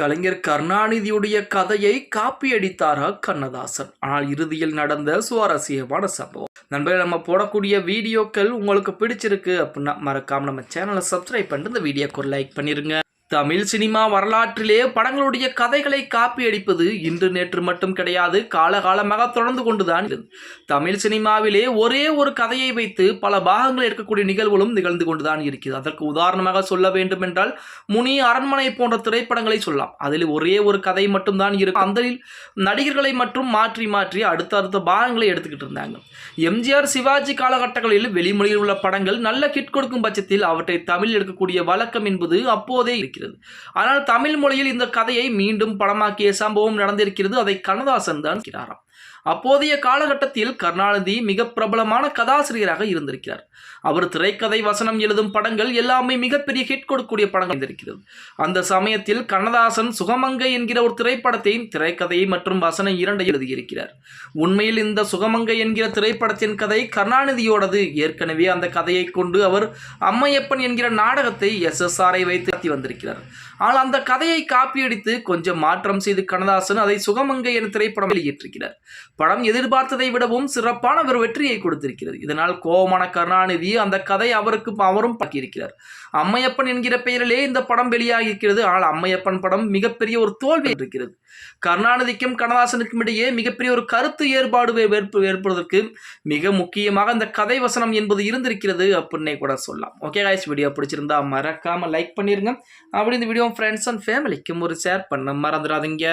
கலைஞர் கருணாநிதியுடைய கதையை காப்பியடித்தாரா கண்ணதாசன். ஆனால் இறுதியில் நடந்த சுவாரஸ்யமான சம்பவம். நண்பர்கள் நம்ம போடக்கூடிய வீடியோக்கள் உங்களுக்கு பிடிச்சிருக்கு அப்படின்னா மறக்காம நம்ம சேனலை சப்ஸ்கிரைப் பண்ணிட்டு இந்த வீடியோக்கு ஒரு லைக் பண்ணிருங்க. தமிழ் சினிமா வரலாற்றிலே படங்களுடைய கதைகளை காப்பி அடிப்பது இன்று நேற்று மட்டும் கிடையாது காலகாலமாக தொடர்ந்து கொண்டுதான் தமிழ் சினிமாவிலே ஒரே ஒரு கதையை வைத்து பல பாகங்கள் எடுக்கக்கூடிய நிகழ்வுகளும் நிகழ்ந்து கொண்டுதான் இருக்கிறது. அதற்கு உதாரணமாக சொல்ல வேண்டும் என்றால் முனி அரண்மனை போன்ற திரைப்படங்களை சொல்லலாம். அதில் ஒரே ஒரு கதை மட்டும்தான் இருக்கும் அந்த நடிகர்களை மட்டும் மாற்றி மாற்றி அடுத்தடுத்த பாகங்களை எடுத்துக்கிட்டு இருந்தாங்க. எம்ஜிஆர் சிவாஜி காலகட்டங்களில் வெளிமொழியில் உள்ள படங்கள் நல்ல கிட் கொடுக்கும் பட்சத்தில் அவற்றை தமிழில் எடுக்கக்கூடிய வழக்கம் என்பது அப்போதே இருக்கிறது. ஆனால் தமிழ் மொழியில் இந்த கதையை மீண்டும் படமாக்கிய சம்பவம் நடந்திருக்கிறது. அதை கண்ணதாசன் தான் இருக்கிறாராம் அப்போதைய காலகட்டத்தில் கருணாநிதி மிக பிரபலமான கதாசிரியராக இருந்திருக்கிறார். அவர் திரைக்கதை வசனம் எழுதும் படங்கள் எல்லாமே மிகப்பெரிய ஹிட் கொடுக்கக்கூடிய படங்கள் இருந்திருக்கிறது அந்த சமயத்தில் கண்ணதாசன் சுகமங்கை என்கிற ஒரு திரைப்படத்தை திரைக்கதையை மற்றும் வசனம் இரண்டை எழுதியிருக்கிறார். உண்மையில் இந்த சுகமங்கை என்கிற திரைப்படத்தின் கதை கருணாநிதியோடது. ஏற்கனவே அந்த கதையை கொண்டு அவர் அம்மையப்பன் என்கிற நாடகத்தை எஸ்எஸ்ஆரை வைத்து வந்திருக்கிறார். வந்திருக்கிறார் ஆனால் அந்த கதையை காப்பியடித்து கொஞ்சம் மாற்றம் செய்து கண்ணதாசன் அதை சுகமங்கை என திரைப்படம் வெளியிட்டிருக்கிறார் படம் எதிர்பார்த்ததை விடவும் சிறப்பான ஒரு வெற்றியை கொடுத்திருக்கிறது. இதனால் கோபமான கருணாநிதி அந்த கதை அவருக்கு அவரும் பாக்கியிருக்கிறார் அம்மையப்பன் என்கிற பெயரிலே இந்த படம் வெளியாகியிருக்கிறது. ஆனால் அம்மையப்பன் படம் மிகப்பெரிய ஒரு தோல்வி இருக்கிறது கருணாநிதிக்கும் கண்ணதாசனுக்கும் இடையே மிகப்பெரிய ஒரு கருத்து ஏற்பாடு ஏற்படுவதற்கு மிக முக்கியமாக இந்த கதை வசனம் என்பது இருந்திருக்கிறது அப்படின்னே கூட சொல்லலாம். ஓகே காய்ஸ் வீடியோ பிடிச்சிருந்தா மறக்காம லைக் பண்ணிருங்க. அப்படி இந்த வீடியோ ஃப்ரெண்ட்ஸ் அண்ட் ஃபேமிலிக்கும் ஒரு ஷேர் பண்ண மறந்துடாதீங்க.